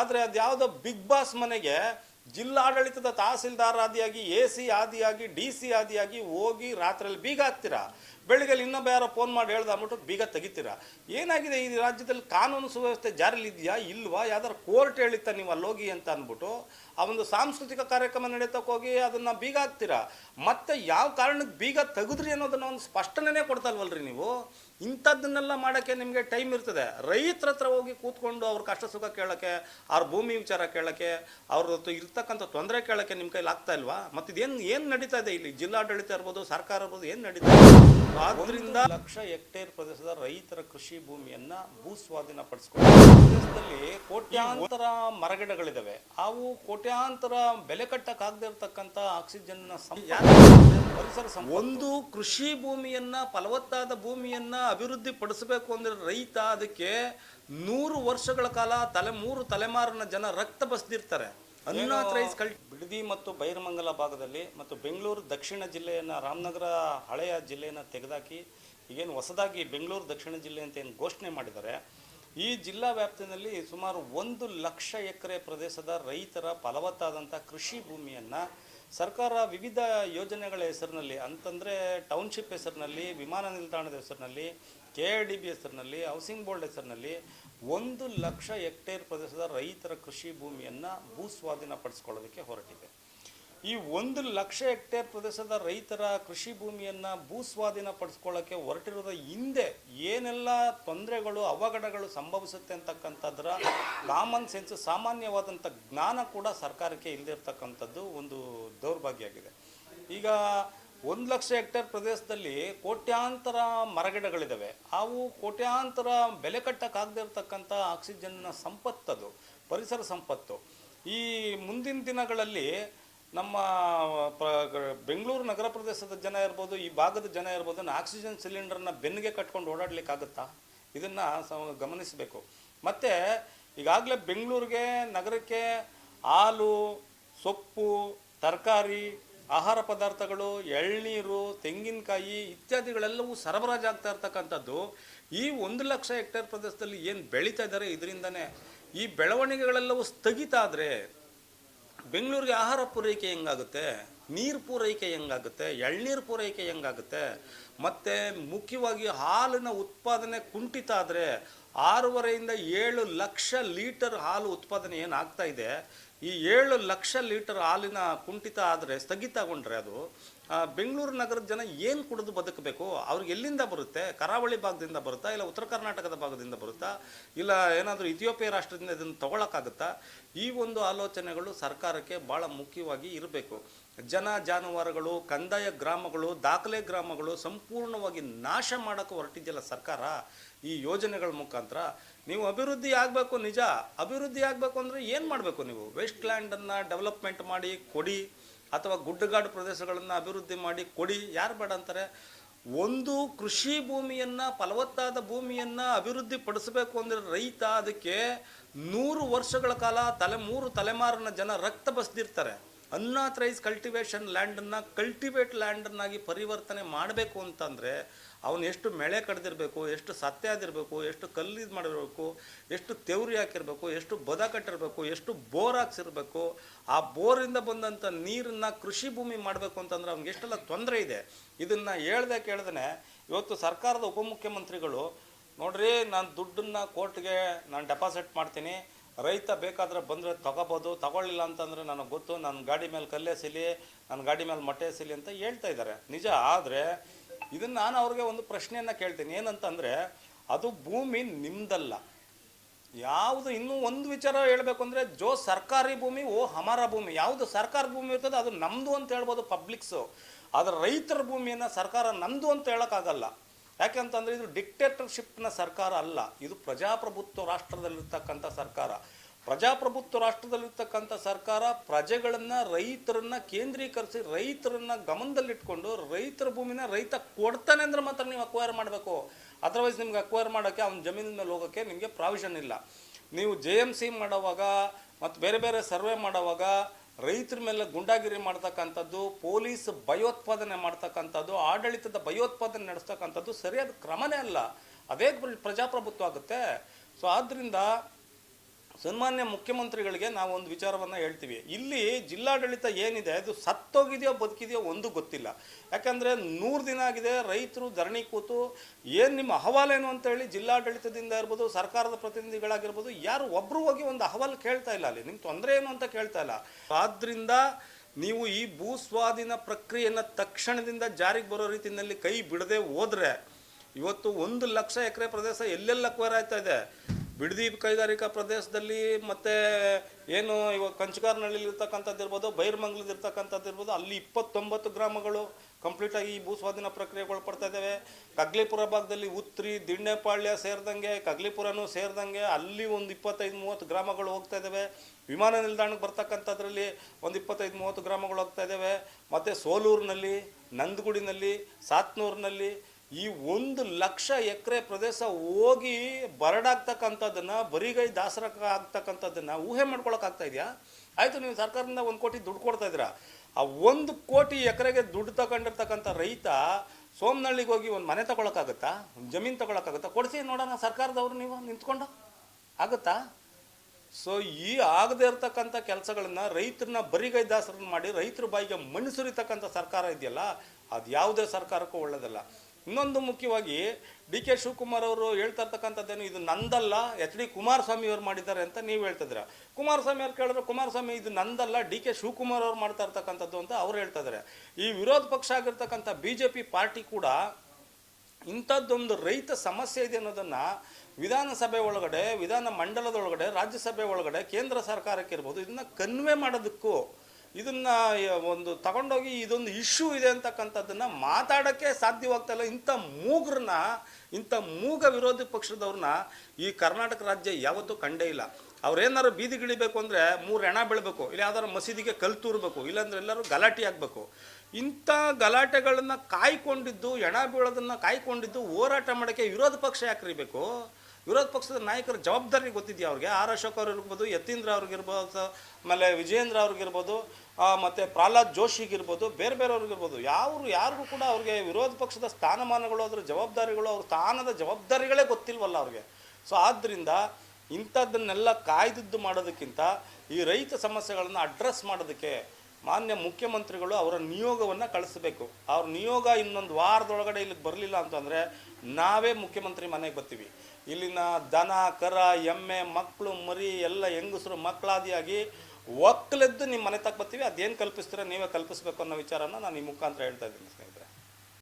ಆದರೆ ಅದ್ಯಾವುದೋ big boss ಮನೆಗೆ ಜಿಲ್ಲಾಡಳಿತದ ತಹಸೀಲ್ದಾರ್ ಆದಿಯಾಗಿ, ಎ ಸಿ ಆದಿಯಾಗಿ, ಡಿ ಸಿ ಆದಿಯಾಗಿ ಹೋಗಿ ರಾತ್ರಿಯಲ್ಲಿ ಬೀಗ ಹಾಕ್ತೀರಾ? ಬೆಳಿಗ್ಗೆ ಇನ್ನೊಬ್ಬ ಯಾರೋ ಫೋನ್ ಮಾಡಿ ಹೇಳ್ದ ಅಂದ್ಬಿಟ್ಟು ಬೀಗ ತೆಗಿತೀರಾ. ಏನಾಗಿದೆ ಈ ರಾಜ್ಯದಲ್ಲಿ ಕಾನೂನು ಸುವ್ಯವಸ್ಥೆ ಜಾರಿಲಿದೆಯಾ, ಇಲ್ವಾ? ಯಾವ್ದಾರು ಕೋರ್ಟ್ ಹೇಳಿತ್ತ ನೀವು ಅಲ್ಲಿ ಹೋಗಿ ಅಂತ ಅಂದ್ಬಿಟ್ಟು ಆ ಒಂದು ಸಾಂಸ್ಕೃತಿಕ ಕಾರ್ಯಕ್ರಮ ನಡೀತಕ್ಕೆ ಹೋಗಿ ಅದನ್ನ ಬೀಗ ಹಾಕ್ತೀರಾ? ಮತ್ತೆ ಯಾವ ಕಾರಣಕ್ಕೆ ಬೀಗ ತೆಗೆದ್ರಿ ಅನ್ನೋದನ್ನ ಒಂದು ಸ್ಪಷ್ಟನೆನೇ ಕೊಡ್ತಲ್ವಲ್ರಿ ನೀವು? ಇಂಥದ್ದನ್ನೆಲ್ಲ ಮಾಡೋಕ್ಕೆ ನಿಮಗೆ ಟೈಮ್ ಇರ್ತದೆ. ರೈತರ ಹತ್ರ ಹೋಗಿ ಕೂತ್ಕೊಂಡು ಅವ್ರ ಕಷ್ಟ ಸುಖ ಕೇಳೋಕ್ಕೆ, ಅವ್ರ ಭೂಮಿ ವಿಚಾರ ಕೇಳೋಕ್ಕೆ, ಅವ್ರದ್ದು ಇರ್ತಕ್ಕಂಥ ತೊಂದರೆ ಕೇಳೋಕ್ಕೆ ನಿಮ್ಮ ಕೈಲಿ ಆಗ್ತಾ ಇಲ್ವಾ? ಮತ್ತು ಇದೇನು ಏನು ನಡೀತಾ ಇದೆ ಇಲ್ಲಿ? ಜಿಲ್ಲಾಡಳಿತ ಇರ್ಬೋದು, ಸರ್ಕಾರ ಇರ್ಬೋದು, ಏನು ನಡೀತಾ ಇದೆ? ಆದ್ರಿಂದ ಲಕ್ಷ ಹೆಕ್ಟೇರ್ ಪ್ರದೇಶದ ರೈತರ ಕೃಷಿ ಭೂಮಿಯನ್ನ ಭೂ ಸ್ವಾಧೀನ ಪ್ರದೇಶದಲ್ಲಿ ಕೋಟ್ಯಾಂತರ ಮರಗಿಡಗಳಿದಾವೆ. ಅವು ಕೋಟ್ಯಾಂತರ ಬೆಲೆ ಕಟ್ಟಕ್ಕಾಗದೇ ಇರತಕ್ಕಂತ ಆಕ್ಸಿಜನ್ ಪರಿಸರ ಒಂದು ಕೃಷಿ ಭೂಮಿಯನ್ನ ಫಲವತ್ತಾದ ಭೂಮಿಯನ್ನ ಅಭಿವೃದ್ಧಿ ಪಡಿಸಬೇಕು ಅಂದ್ರೆ ರೈತ ಅದಕ್ಕೆ ನೂರು ವರ್ಷಗಳ ಕಾಲ ತಲೆ ಮೂರು ತಲೆಮಾರಿನ ಜನ ರಕ್ತ ಬಸ್ದಿರ್ತಾರೆ. ಅನ್ನಾಥ್ ಕಲ್ಟ್ ಕಲ್ ಬಿಡದಿ ಮತ್ತು ಬೈರಮಂಗಲ ಭಾಗದಲ್ಲಿ ಮತ್ತು ಬೆಂಗಳೂರು ದಕ್ಷಿಣ ಜಿಲ್ಲೆಯನ್ನು ರಾಮನಗರ ಹಳೆಯ ಜಿಲ್ಲೆಯನ್ನು ತೆಗೆದಾಕಿ ಈಗೇನು ಹೊಸದಾಗಿ ಬೆಂಗಳೂರು ದಕ್ಷಿಣ ಜಿಲ್ಲೆ ಅಂತ ಏನು ಘೋಷಣೆ ಮಾಡಿದ್ದಾರೆ ಈ ಜಿಲ್ಲಾ ವ್ಯಾಪ್ತಿಯಲ್ಲಿ ಸುಮಾರು ಒಂದು ಲಕ್ಷ ಎಕರೆ ಪ್ರದೇಶದ ರೈತರ ಫಲವತ್ತಾದಂಥ ಕೃಷಿ ಭೂಮಿಯನ್ನು ಸರ್ಕಾರ ವಿವಿಧ ಯೋಜನೆಗಳ ಹೆಸರಿನಲ್ಲಿ ಅಂತಂದರೆ ಟೌನ್ಶಿಪ್ ಹೆಸರಿನಲ್ಲಿ ವಿಮಾನ ನಿಲ್ದಾಣದ ಹೆಸರಿನಲ್ಲಿ ಕೆ ಆರ್ ಡಿ ಬಿ ಹೆಸರಿನಲ್ಲಿ ಹೌಸಿಂಗ್ ಬೋರ್ಡ್ ಹೆಸರಿನಲ್ಲಿ ಒಂದು ಲಕ್ಷ ಹೆಕ್ಟೇರ್ ಪ್ರದೇಶದ ರೈತರ ಕೃಷಿ ಭೂಮಿಯನ್ನು ಭೂ ಸ್ವಾಧೀನ ಪಡಿಸ್ಕೊಳ್ಳೋದಕ್ಕೆ ಹೊರಟಿದೆ. ಈ ಒಂದು ಲಕ್ಷ ಹೆಕ್ಟೇರ್ ಪ್ರದೇಶದ ರೈತರ ಕೃಷಿ ಭೂಮಿಯನ್ನು ಭೂ ಸ್ವಾಧೀನ ಪಡಿಸ್ಕೊಳ್ಳೋಕ್ಕೆ ಹೊರಟಿರೋದ ಹಿಂದೆ ಏನೆಲ್ಲ ತೊಂದರೆಗಳು, ಅವಘಡಗಳು ಸಂಭವಿಸುತ್ತೆ ಅಂತಕ್ಕಂಥದ್ರ ಕಾಮನ್ ಸೆನ್ಸ್ ಸಾಮಾನ್ಯವಾದಂಥ ಜ್ಞಾನ ಕೂಡ ಸರ್ಕಾರಕ್ಕೆ ಇಲ್ಲದಿರ್ತಕ್ಕಂಥದ್ದು ಒಂದು ದೌರ್ಭಾಗ್ಯ ಆಗಿದೆ ಈಗ ಒಂದು ಲಕ್ಷ ಹೆಕ್ಟೇರ್ ಪ್ರದೇಶದಲ್ಲಿ ಕೋಟ್ಯಾಂತರ ಮರಗಿಡಗಳಿದ್ದಾವೆ ಅವು ಕೋಟ್ಯಾಂತರ ಬೆಲೆ ಕಟ್ಟಕ್ಕಾಗದೇ ಇರತಕ್ಕಂಥ ಆಕ್ಸಿಜನ್ನ ಸಂಪತ್ತದು ಪರಿಸರ ಸಂಪತ್ತು. ಈ ಮುಂದಿನ ದಿನಗಳಲ್ಲಿ ನಮ್ಮ ಪ್ರ- ಬೆಂಗಳೂರು ನಗರ ಪ್ರದೇಶದ ಜನ ಇರ್ಬೋದು, ಈ ಭಾಗದ ಜನ ಇರ್ಬೋದು ಆಕ್ಸಿಜನ್ ಸಿಲಿಂಡರ್ನ ಬೆನ್ನಿಗೆ ಕಟ್ಕೊಂಡು ಓಡಾಡಲಿಕ್ಕಾಗುತ್ತಾ? ಇದನ್ನು ಸ- ಗಮನಿಸಬೇಕು. ಮತ್ತು ಈಗಾಗಲೇ ಬೆಂಗಳೂರಿಗೆ ನಗರಕ್ಕೆ ಹಾಲು, ಸೊಪ್ಪು, ತರಕಾರಿ ಆಹಾರ ಪದಾರ್ಥಗಳು, ಎಳ್ನೀರು, ತೆಂಗಿನಕಾಯಿ ಇತ್ಯಾದಿಗಳೆಲ್ಲವೂ ಸರಬರಾಜಾಗ್ತಾ ಇರ್ತಕ್ಕಂಥದ್ದು. ಈ ಒಂದು ಲಕ್ಷ ಹೆಕ್ಟೇರ್ ಪ್ರದೇಶದಲ್ಲಿ ಏನು ಬೆಳೀತಾ ಇದ್ದಾರೆ ಇದರಿಂದನೇ ಈ ಬೆಳವಣಿಗೆಗಳೆಲ್ಲವೂ ಸ್ಥಗಿತ ಆದರೆ ಬೆಂಗಳೂರಿಗೆ ಆಹಾರ ಪೂರೈಕೆ ಹೆಂಗಾಗುತ್ತೆ? ನೀರು ಪೂರೈಕೆ ಹೆಂಗಾಗುತ್ತೆ? ಎಳ್ನೀರು ಪೂರೈಕೆ ಹೆಂಗಾಗುತ್ತೆ? ಮತ್ತು ಮುಖ್ಯವಾಗಿ ಹಾಲಿನ ಉತ್ಪಾದನೆ ಕುಂಠಿತ ಆದರೆ ಆರೂವರೆಯಿಂದ ಏಳು ಲಕ್ಷ ಲೀಟರ್ ಹಾಲು ಉತ್ಪಾದನೆ ಏನಾಗ್ತಾ ಇದೆ? ಈ ಏಳು ಲಕ್ಷ ಲೀಟರ್ ಹಾಲಿನ ಕುಂಠಿತ ಆದರೆ ಸ್ಥಗಿತಗೊಂಡ್ರೆ ಅದು ಬೆಂಗಳೂರು ನಗರದ ಜನ ಏನು ಕುಡಿದು ಬದುಕಬೇಕು? ಅವ್ರಿಗೆ ಎಲ್ಲಿಂದ ಬರುತ್ತೆ? ಕರಾವಳಿ ಭಾಗದಿಂದ ಬರುತ್ತಾ, ಇಲ್ಲ ಉತ್ತರ ಕರ್ನಾಟಕದ ಭಾಗದಿಂದ ಬರುತ್ತಾ, ಇಲ್ಲ ಏನಾದರೂ ಇಥಿಯೋಪಿಯ ರಾಷ್ಟ್ರದಿಂದ ಇದನ್ನು ತಗೊಳಕ್ಕಾಗುತ್ತಾ? ಈ ಒಂದು ಆಲೋಚನೆಗಳು ಸರ್ಕಾರಕ್ಕೆ ಭಾಳ ಮುಖ್ಯವಾಗಿ ಇರಬೇಕು. ಜನ ಜಾನುವಾರುಗಳು, ಕಂದಾಯ ಗ್ರಾಮಗಳು, ದಾಖಲೆ ಗ್ರಾಮಗಳು ಸಂಪೂರ್ಣವಾಗಿ ನಾಶ ಮಾಡೋಕ್ಕೆ ಹೊರಟಿದೆಯಲ್ಲ ಸರ್ಕಾರ ಈ ಯೋಜನೆಗಳ ಮುಖಾಂತರ? ನೀವು ಅಭಿವೃದ್ಧಿ ಆಗಬೇಕು ನಿಜ. ಅಭಿವೃದ್ಧಿ ಆಗಬೇಕು ಅಂದರೆ ಏನು ಮಾಡಬೇಕು ನೀವು? ವೆಸ್ಟ್ ಲ್ಯಾಂಡನ್ನು ಡೆವಲಪ್ಮೆಂಟ್ ಮಾಡಿ, ಕೊಡಿ. ಅಥವಾ ಗುಡ್ಡಗಾಡು ಪ್ರದೇಶಗಳನ್ನು ಅಭಿವೃದ್ಧಿ ಮಾಡಿ ಕೊಡಿ, ಯಾರು ಬೇಡ ಅಂತಾರೆ? ಒಂದು ಕೃಷಿ ಭೂಮಿಯನ್ನು, ಫಲವತ್ತಾದ ಭೂಮಿಯನ್ನು ಅಭಿವೃದ್ಧಿ ಪಡಿಸಬೇಕು ಅಂದರೆ ರೈತ ಅದಕ್ಕೆ ನೂರು ವರ್ಷಗಳ ಕಾಲ ತಲೆ, ಮೂರು ತಲೆಮಾರಿನ ಜನ ರಕ್ತ ಬಸ್ದಿರ್ತಾರೆ. ಅನ್ನಾಥರೈಸ್ ಕಲ್ಟಿವೇಷನ್ ಲ್ಯಾಂಡನ್ನು ಕಲ್ಟಿವೇಟ್ ಲ್ಯಾಂಡನ್ನಾಗಿ ಪರಿವರ್ತನೆ ಮಾಡಬೇಕು ಅಂತಂದರೆ ಅವನು ಎಷ್ಟು ಮೆಳೆ ಕಡ್ದಿರಬೇಕು, ಎಷ್ಟು ಸತ್ಯ ಆದಿರಬೇಕು, ಎಷ್ಟು ಕಲ್ಲು ಇದು ಮಾಡಿರಬೇಕು, ಎಷ್ಟು ತೆವ್ರಿ ಹಾಕಿರಬೇಕು, ಎಷ್ಟು ಬದ ಕಟ್ಟಿರಬೇಕು, ಎಷ್ಟು ಬೋರ್ ಹಾಕ್ಸಿರ್ಬೇಕು, ಆ ಬೋರಿಂದ ಬಂದಂಥ ನೀರನ್ನು ಕೃಷಿ ಭೂಮಿ ಮಾಡಬೇಕು ಅಂತಂದ್ರೆ ಅವ್ನಿಗೆ ಎಷ್ಟೆಲ್ಲ ತೊಂದರೆ ಇದೆ. ಇದನ್ನು ಹೇಳ್ದೆ ಕೇಳ್ದೇ ಇವತ್ತು ಸರ್ಕಾರದ ಉಪಮುಖ್ಯಮಂತ್ರಿಗಳು, ನೋಡ್ರಿ ನಾನು ದುಡ್ಡನ್ನು ಕೋರ್ಟ್ಗೆ ನಾನು ಡೆಪಾಸಿಟ್ ಮಾಡ್ತೀನಿ, ರೈತ ಬೇಕಾದ್ರೆ ಬಂದರೆ ತಗೋಬೋದು, ತಗೊಳ್ಳಿಲ್ಲ ಅಂತಂದರೆ ನನಗೆ ಗೊತ್ತು ನನ್ನ ಗಾಡಿ ಮೇಲೆ ಕಲ್ಲೆಸಿಲಿ ನನ್ನ ಗಾಡಿ ಮೇಲೆ ಮೊಟ್ಟೆ ಎಸಿಲಿ ಅಂತ ಹೇಳ್ತಾ ಇದ್ದಾರೆ. ನಿಜ ಆದರೆ ಇದನ್ನು ನಾನು ಅವ್ರಿಗೆ ಒಂದು ಪ್ರಶ್ನೆಯನ್ನು ಕೇಳ್ತೀನಿ. ಏನಂತಂದರೆ, ಅದು ಭೂಮಿ ನಿಮ್ದಲ್ಲ. ಯಾವುದು ಇನ್ನೂ ಒಂದು ವಿಚಾರ ಹೇಳಬೇಕು ಅಂದರೆ, ಜೋ ಸರ್ಕಾರಿ ಭೂಮಿ, ಓ ಹಮಾರ ಭೂಮಿ. ಯಾವುದು ಸರ್ಕಾರ ಭೂಮಿ ಇರ್ತದೆ, ಅದು ನಮ್ಮದು ಅಂತ ಹೇಳ್ಬೋದು ಪಬ್ಲಿಕ್ಸು. ಆದರೆ ರೈತರ ಭೂಮಿಯನ್ನು ಸರ್ಕಾರ ನಮ್ಮದು ಅಂತ ಹೇಳೋಕ್ಕಾಗಲ್ಲ. ಯಾಕೆಂತಂದರೆ ಇದು ಡಿಕ್ಟೇಟರ್ಶಿಪ್ನ ಸರ್ಕಾರ ಅಲ್ಲ. ಇದು ಪ್ರಜಾಪ್ರಭುತ್ವ ರಾಷ್ಟ್ರದಲ್ಲಿರ್ತಕ್ಕಂಥ ಸರ್ಕಾರ. ಪ್ರಜಾಪ್ರಭುತ್ವ ರಾಷ್ಟ್ರದಲ್ಲಿರ್ತಕ್ಕಂಥ ಸರ್ಕಾರ ಪ್ರಜೆಗಳನ್ನು ರೈತರನ್ನ ಕೇಂದ್ರೀಕರಿಸಿ ರೈತರನ್ನ ಗಮನದಲ್ಲಿಟ್ಕೊಂಡು ರೈತರ ಭೂಮಿನ ರೈತ ಕೊಡ್ತಾನೆ ಅಂದ್ರೆ ಮಾತ್ರ ನೀವು ಅಕ್ವೈರ್ ಮಾಡಬೇಕು. ಅದರ್ವೈಸ್ ನಿಮ್ಗೆ ಅಕ್ವೈರ್ ಮಾಡೋಕ್ಕೆ ಅವ್ನ ಜಮೀನಿನ ಮೇಲೆ ಹೋಗೋಕ್ಕೆ ನಿಮಗೆ ಪ್ರಾವಿಷನ್ ಇಲ್ಲ. ನೀವು ಜೆ ಎಂ ಸಿ ಮಾಡೋವಾಗ ಮತ್ತು ಬೇರೆ ಬೇರೆ ಸರ್ವೆ ಮಾಡೋವಾಗ ರೈತರ ಮೇಲೆ ಗುಂಡಾಗಿರಿ ಮಾಡ್ತಕ್ಕಂಥದ್ದು, ಪೊಲೀಸ್ ಭಯೋತ್ಪಾದನೆ ಮಾಡ್ತಕ್ಕಂಥದ್ದು, ಆಡಳಿತದ ಭಯೋತ್ಪಾದನೆ ನಡೆಸ್ತಕ್ಕಂಥದ್ದು ಸರಿಯಾದ ಕ್ರಮನೇ ಅಲ್ಲ. ಅದೇ ಪ್ರ- ಪ್ರಜಾಪ್ರಭುತ್ವ ಆಗುತ್ತೆ. ಸೊ ಆದ್ದರಿಂದ ಸನ್ಮಾನ್ಯ ಮುಖ್ಯಮಂತ್ರಿಗಳಿಗೆ ನಾವು ಒಂದು ವಿಚಾರವನ್ನು ಹೇಳ್ತೀವಿ. ಇಲ್ಲಿ ಜಿಲ್ಲಾಡಳಿತ ಏನಿದೆ, ಅದು ಸತ್ತೋಗಿದೆಯೋ ಬದುಕಿದೆಯೋ ಒಂದು ಗೊತ್ತಿಲ್ಲ. ಯಾಕಂದರೆ ನೂರು ದಿನ ಆಗಿದೆ, ರೈತರು ಧರಣಿ ಕೂತು, ಏನು ನಿಮ್ಮ ಅಹವಾಲೇನು ಅಂತೇಳಿ ಜಿಲ್ಲಾಡಳಿತದಿಂದ ಇರ್ಬೋದು, ಸರ್ಕಾರದ ಪ್ರತಿನಿಧಿಗಳಾಗಿರ್ಬೋದು, ಯಾರು ಒಬ್ಬರು ಹೋಗಿ ಒಂದು ಅಹವಾಲು ಕೇಳ್ತಾ ಇಲ್ಲ ಅಲ್ಲಿ. ನಿಮ್ಮ ತೊಂದರೆ ಏನು ಅಂತ ಕೇಳ್ತಾ ಇಲ್ಲ. ಆದ್ದರಿಂದ ನೀವು ಈ ಭೂ ಸ್ವಾಧೀನ ಪ್ರಕ್ರಿಯೆಯನ್ನು ತಕ್ಷಣದಿಂದ ಜಾರಿಗೆ ಬರೋ ರೀತಿಯಲ್ಲಿ ಕೈ ಬಿಡದೆ ಹೋದರೆ, ಇವತ್ತು ಒಂದು ಲಕ್ಷ ಎಕರೆ ಪ್ರದೇಶ ಎಲ್ಲೆಲ್ಲ ಅಕ್ವೈರ್ ಆಯ್ತಾ ಇದೆ. ಬಿಡದಿ ಕೈಗಾರಿಕಾ ಪ್ರದೇಶದಲ್ಲಿ ಮತ್ತೆ ಏನು ಇವಾಗ ಕಂಚಗಾರನಹಳ್ಳಿಲಿ ಇರ್ತಕ್ಕಂಥದ್ದು ಇರ್ಬೋದು, ಬೈರ್ಮಂಗ್ಲದ ಇರ್ತಕ್ಕಂಥದ್ದು ಇರ್ಬೋದು, ಅಲ್ಲಿ ಇಪ್ಪತ್ತೊಂಬತ್ತು ಗ್ರಾಮಗಳು ಕಂಪ್ಲೀಟ್ ಆಗಿ ಈ ಭೂ ಸ್ವಾಧೀನ ಪ್ರಕ್ರಿಯೆಗೆ ಒಳಪಡ್ತಾ ಇದ್ದಾವೆ ಕಗ್ಲಿಪುರ ಭಾಗದಲ್ಲಿ ಉತ್ರಿ, ದಿಣ್ಣೆಪಾಳ್ಯ ಸೇರಿದಂಗೆ, ಕಗ್ಲಿಪುರನೂ ಸೇರಿದಂಗೆ ಅಲ್ಲಿ ಒಂದು ಇಪ್ಪತ್ತೈದು, ಮೂವತ್ತು ಗ್ರಾಮಗಳು ಹೋಗ್ತಾ ಇದ್ದಾವೆ ವಿಮಾನ ನಿಲ್ದಾಣಕ್ಕೆ ಬರ್ತಕ್ಕಂಥದ್ರಲ್ಲಿ ಒಂದು ಇಪ್ಪತ್ತೈದು, ಮೂವತ್ತು ಗ್ರಾಮಗಳು ಹೋಗ್ತಾ ಇದ್ದಾವೆ ಮತ್ತು ಸೋಲೂರಿನಲ್ಲಿ, ನಂದಗುಡಿನಲ್ಲಿ, ಸಾತ್ನೂರಿನಲ್ಲಿ ಈ ಒಂದು ಲಕ್ಷ ಎಕರೆ ಪ್ರದೇಶ ಹೋಗಿ ಬರಡಾಗ್ತಕ್ಕಂಥದ್ದನ್ನು, ಬರಿಗೈ ದಾಸರ ಆಗ್ತಕ್ಕಂಥದ್ದನ್ನು ಊಹೆ ಮಾಡ್ಕೊಳಕ್ಕಾಗ್ತಾ ಇದೆಯಾ? ಆಯಿತು, ನೀವು ಸರ್ಕಾರದಿಂದ ಒಂದು ಕೋಟಿ ದುಡ್ಡು ಕೊಡ್ತಾ ಇದ್ದೀರಾ? ಆ ಒಂದು ಕೋಟಿ ಎಕರೆಗೆ ದುಡ್ಡು ತಗೊಂಡಿರ್ತಕ್ಕಂಥ ರೈತ ಸೋಮನಹಳ್ಳಿಗೆ ಹೋಗಿ ಒಂದು ಮನೆ ತಗೊಳಕ್ಕಾಗತ್ತಾ? ಒಂದು ಜಮೀನು ತಗೊಳಕ್ಕಾಗತ್ತಾ? ಕೊಡಿಸಿ, ನೋಡೋಣ, ಸರ್ಕಾರದವ್ರು ನೀವು ನಿಂತ್ಕೊಂಡು. ಆಗುತ್ತಾ? ಸೊ ಈ ಆಗದೇ ಇರತಕ್ಕಂಥ ಕೆಲಸಗಳನ್ನ ರೈತರನ್ನ ಬರಿಗೈ ದಾಸರನ್ನ ಮಾಡಿ ರೈತರ ಬಾಯಿಗೆ ಮಣ್ಣು ಸುರಿತಕ್ಕಂಥ ಸರ್ಕಾರ ಇದೆಯಲ್ಲ ಅದು ಯಾವುದೇ ಸರ್ಕಾರಕ್ಕೂ ಒಳ್ಳೇದಲ್ಲ. ಇನ್ನೊಂದು ಮುಖ್ಯವಾಗಿ ಡಿ ಕೆ ಶಿವಕುಮಾರ್ ಅವರು ಹೇಳ್ತಾ ಇರ್ತಕ್ಕಂಥದ್ದೇನು, ಇದು ನಂದಲ್ಲ, ಎಚ್ ಡಿ ಕುಮಾರಸ್ವಾಮಿ ಅವರು ಮಾಡಿದ್ದಾರೆ ಅಂತ ನೀವು ಹೇಳ್ತಿದ್ರ ಕುಮಾರಸ್ವಾಮಿ ಅವ್ರು ಕೇಳಿದ್ರೆ, ಕುಮಾರಸ್ವಾಮಿ, ಇದು ನಂದಲ್ಲ, ಡಿ ಕೆ ಶಿವಕುಮಾರ್ ಅವ್ರು ಮಾಡ್ತಾ ಇರ್ತಕ್ಕಂಥದ್ದು ಅಂತ ಅವ್ರು ಹೇಳ್ತಾ ಇದ್ದಾರೆ. ಈ ವಿರೋಧ ಪಕ್ಷ ಆಗಿರ್ತಕ್ಕಂಥ ಬಿ ಜೆ ಪಿ ಪಾರ್ಟಿ ಕೂಡ ಇಂಥದ್ದೊಂದು ರೈತ ಸಮಸ್ಯೆ ಇದೆ ಅನ್ನೋದನ್ನು ವಿಧಾನಸಭೆ ಒಳಗಡೆ, ವಿಧಾನ ಮಂಡಲದೊಳಗಡೆ, ರಾಜ್ಯಸಭೆ ಒಳಗಡೆ ಕೇಂದ್ರ ಸರ್ಕಾರಕ್ಕೆ ಇರ್ಬೋದು, ಇದನ್ನ ಕನ್ವೆ ಮಾಡೋದಕ್ಕೂ ಇದನ್ನ ಒಂದು ತಗೊಂಡೋಗಿ ಇದೊಂದು ಇಶ್ಯೂ ಇದೆ ಅಂತಕ್ಕಂಥದ್ದನ್ನ ಮಾತಾಡೋಕ್ಕೆ ಸಾಧ್ಯವಾಗ್ತಾಯಿಲ್ಲ ಇಂಥ ಮೂಗ್ರನ್ನ, ಇಂಥ ಮೂಗ ವಿರೋಧಿ ಪಕ್ಷದವ್ರನ್ನ ಈ ಕರ್ನಾಟಕ ರಾಜ್ಯ ಯಾವತ್ತೂ ಕಂಡೇ ಇಲ್ಲ. ಅವ್ರೇನಾರು ಬೀದಿಗಿಳಿಬೇಕು ಅಂದರೆ ಮೂರು ಹೆಣ ಬೀಳಬೇಕು, ಇಲ್ಲ ಯಾವ್ದಾರು ಮಸೀದಿಗೆ ಕಲ್ ತೂರಬೇಕು, ಇಲ್ಲಾಂದ್ರೆ ಎಲ್ಲರೂ ಗಲಾಟೆ ಆಗಬೇಕು. ಇಂಥ ಗಲಾಟೆಗಳನ್ನ ಕಾಯ್ಕೊಂಡಿದ್ದು, ಹೆಣ ಬೀಳೋದನ್ನು ಕಾಯ್ಕೊಂಡಿದ್ದು ಹೋರಾಟ ಮಾಡೋಕ್ಕೆ ವಿರೋಧ ಪಕ್ಷ ಯಾಕೆ ಇರಬೇಕು? ವಿರೋಧ ಪಕ್ಷದ ನಾಯಕರ ಜವಾಬ್ದಾರಿ ಗೊತ್ತಿದೆಯಾ ಅವ್ರಿಗೆ? ಆರ್ ಅಶೋಕ್ ಅವ್ರಿಗಿರ್ಬೋದು ಯತೀಂದ್ರ ಅವ್ರಿಗಿರ್ಬೋದು ಆಮೇಲೆ ವಿಜಯೇಂದ್ರ ಅವ್ರಿಗಿರ್ಬೋದು ಮತ್ತು ಪ್ರಹ್ಲಾದ್ ಜೋಶಿಗಿರ್ಬೋದು ಬೇರೆ ಬೇರೆಯವ್ರಿಗಿರ್ಬೋದು ಯಾರು ಯಾರಿಗೂ ಕೂಡ ಅವ್ರಿಗೆ ವಿರೋಧ ಪಕ್ಷದ ಸ್ಥಾನಮಾನಗಳು ಅದರ ಜವಾಬ್ದಾರಿಗಳು, ಅವ್ರ ಸ್ಥಾನದ ಜವಾಬ್ದಾರಿಗಳೇ ಗೊತ್ತಿಲ್ವಲ್ಲ ಅವ್ರಿಗೆ. ಸೊ ಆದ್ದರಿಂದ ಇಂಥದ್ದನ್ನೆಲ್ಲ ಕಾಯ್ದಿದ್ದು ಮಾಡೋದಕ್ಕಿಂತ ಈ ರೈತ ಸಮಸ್ಯೆಗಳನ್ನು ಅಡ್ರೆಸ್ ಮಾಡೋದಕ್ಕೆ ಮಾನ್ಯ ಮುಖ್ಯಮಂತ್ರಿಗಳು ಅವರ ನಿಯೋಗವನ್ನು ಕಳಿಸ್ಬೇಕು. ಅವ್ರ ನಿಯೋಗ ಇನ್ನೊಂದು ವಾರದೊಳಗಡೆ ಇಲ್ಲಿಗೆ ಬರಲಿಲ್ಲ ಅಂತಂದರೆ ನಾವೇ ಮುಖ್ಯಮಂತ್ರಿ ಮನೆಗೆ ಬರ್ತೀವಿ. ಇಲ್ಲಿನ ದನ, ಕರ, ಎಮ್ಮೆ ಮಕ್ಕಳು ಮರಿ, ಎಲ್ಲ ಹೆಂಗಸರು ಮಕ್ಕಳಾದಿಯಾಗಿ ಒಕ್ಕಲೆದ್ದು ನಿಮ್ಮ ಮನೆ ತಕ್ಕ ಬರ್ತೀವಿ. ಅದೇನು ಕಲ್ಪಿಸ್ತೀರ ನೀವೇ ಕಲ್ಪಿಸ್ಬೇಕು ಅನ್ನೋ ವಿಚಾರನ ನಾನು ಈ ಮುಖಾಂತರ ಹೇಳ್ತಾ ಇದ್ದೀನಿ ಸ್ನೇಹಿತರೆ.